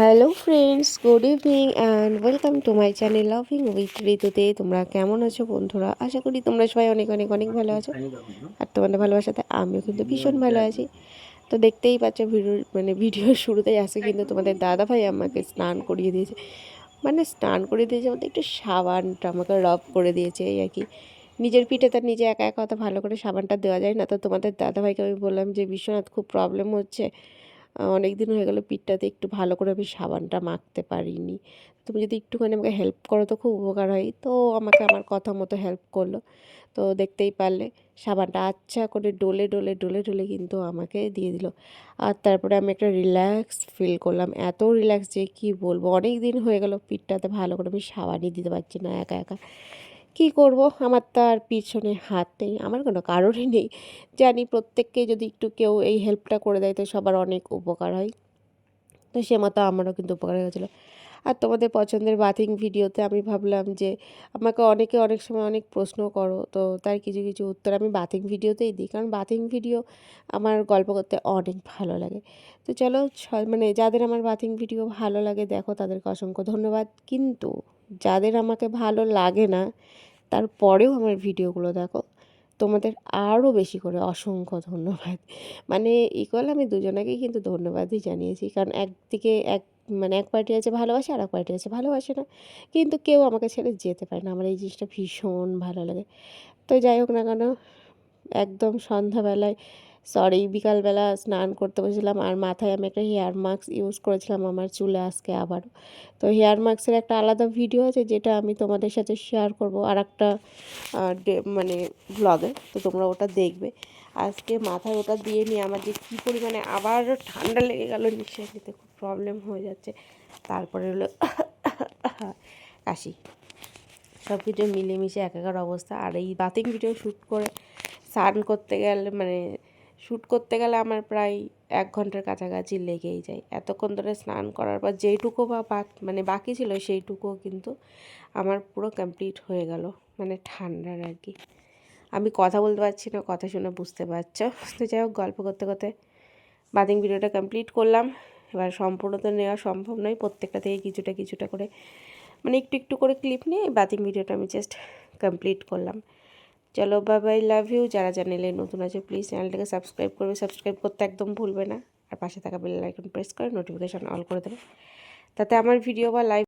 Hello friends good evening and welcome to my channel loving with ঋতুতে তোমরা কেমন আছো বন্ধুরা? আশা করি তোমরা সবাই অনেক অনেক অনেক ভালো আছো। আর তোমাদের ভালোবাসাতে আমিও কিন্তু ভীষণ ভালো আছি। তো দেখতেই পাচ্ছ ভিডিও মানে ভিডিও শুরুতেই আসে কিন্তু তোমাদের দাদা ভাই আমাকে স্নান করিয়ে দিয়েছে। মানে স্নান করিয়ে দিয়েছে বলতে একটু সাবানটা আমাকে রব করে দিয়েছে, এই আর কি। নিজের পিঠে তার নিজে একা একা অত ভালো করে সাবানটা দেওয়া যায় না। তো তোমাদের দাদাভাইকে আমি বললাম যে, বিশ্বনাথ, খুব প্রবলেম হচ্ছে। অনেক দিন হয়ে গেলো পিঠটাতে একটু ভালো করে আমি সাবানটা মাখতে পারিনি। তুমি যদি একটুখানি আমাকে হেল্প করো তো খুব উপকার হয়। তো আমাকে আমার কথা মতো হেল্প করল। তো দেখতেই পারলে সাবানটা আচ্ছা করে ডলে ডলে ডলে ডলে কিন্তু আমাকে দিয়ে দিল। আর তারপরে আমি একটা রিল্যাক্স ফিল করলাম। এত রিল্যাক্স যে কী বলব? অনেক দিন হয়ে গেল পিঠটাতে ভালো করে আমি সাবানই দিতে পারছি না একা একা। কি করব? আমার তো আর পিছনে হাত নেই, আমার কোনো কারণই নেই। জানি প্রত্যেককে যদি একটু কেউ এই হেল্পটা করে দেয়, তো সবার অনেক উপকার হয়। তো সে মতো আমারও কিন্তু উপকার হয়েছিলো। আর তোমাদের পছন্দের বাথিং ভিডিওতে আমি ভাবলাম যে, আমাকে অনেকে অনেক সময় অনেক প্রশ্ন করো, তো তার কিছু কিছু উত্তর আমি বাথিং ভিডিওতেই দিই। কারণ বাথিং ভিডিও আমার গল্প করতে অনেক ভালো লাগে। তো চলো মানে যাদের আমার বাথিং ভিডিও ভালো লাগে, দেখো তাদেরকে অসংখ্য ধন্যবাদ। কিন্তু যাদের আমাকে ভালো লাগে না, তারপরেও আমার ভিডিওগুলো দেখো, তোমাদের আরও বেশি করে অসংখ্য ধন্যবাদ। মানে ইকুয়াল আমি দুজনাকেই কিন্তু ধন্যবাদই জানিয়েছি, কারণ একদিকে এক মানে এক পার্টি আছে ভালোবাসে আর এক পার্টি আছে ভালোবাসে না। কিন্তু কেউ আমাকে ছেড়ে যেতে পারে না, আমার এই জিনিসটা ভীষণ ভালো লাগে। তো যাই হোক না কেন, একদম সন্ধ্যাবেলায় সরি, বিকালবেলা স্নান করতে বসেছিলাম আর মাথায় আমি একটা হেয়ার মাস্ক ইউজ করেছিলাম আমার চুলে আজকে আবার। তো হেয়ার মাস্কের একটা আলাদা ভিডিও আছে যেটা আমি তোমাদের সাথে শেয়ার করব আর একটা মানে ব্লগে তো তোমরা ওটা দেখবে। আজকে মাথায় ওটা দিয়ে নিয়ে আমার যে কী পরিমাণে আবার ঠান্ডা লেগে গেল নিঃশ্বাস নিতে খুব প্রবলেম হয়ে যাচ্ছে। তারপরে হলো কাশি সব কিছু মিলেমিশে এক একাকার অবস্থা। আর এই বাতিং ভিডিও শ্যুট করে স্নান করতে গেলে মানে শ্যুট করতে গেলে আমার প্রায় এক ঘণ্টার কাছাকাছি লেগেই যায়। এতক্ষণ ধরে স্নান করার পর যেইটুকু বা মানে বাকি ছিল সেইটুকুও কিন্তু আমার পুরো কমপ্লিট হয়ে গেল মানে ঠান্ডার আর কি। আমি কথা বলতে পারছি না, কথা শুনে বুঝতে পারছ। তো যাই হোক, গল্প করতে করতে বাদিং ভিডিওটা কমপ্লিট করলাম। এবার সম্পূর্ণ তো নেওয়া সম্ভব নয়, প্রত্যেকটা থেকে কিছুটা কিছুটা করে মানে একটু একটু করে ক্লিপ নিয়ে বাদিং ভিডিওটা আমি জাস্ট কমপ্লিট করলাম। চলো বাবাই লাভ ইউ যারা চ্যানেলে নতুন আছে প্লিজ চ্যানেলটাকে সাবস্ক্রাইব করবে। সাবস্ক্রাইব করতে একদম ভুলবে না। আর পাশে থাকা বেল আইকন প্রেস করে নোটিফিকেশান অল করে দেবে। তাতে আমার ভিডিও বা লাইভ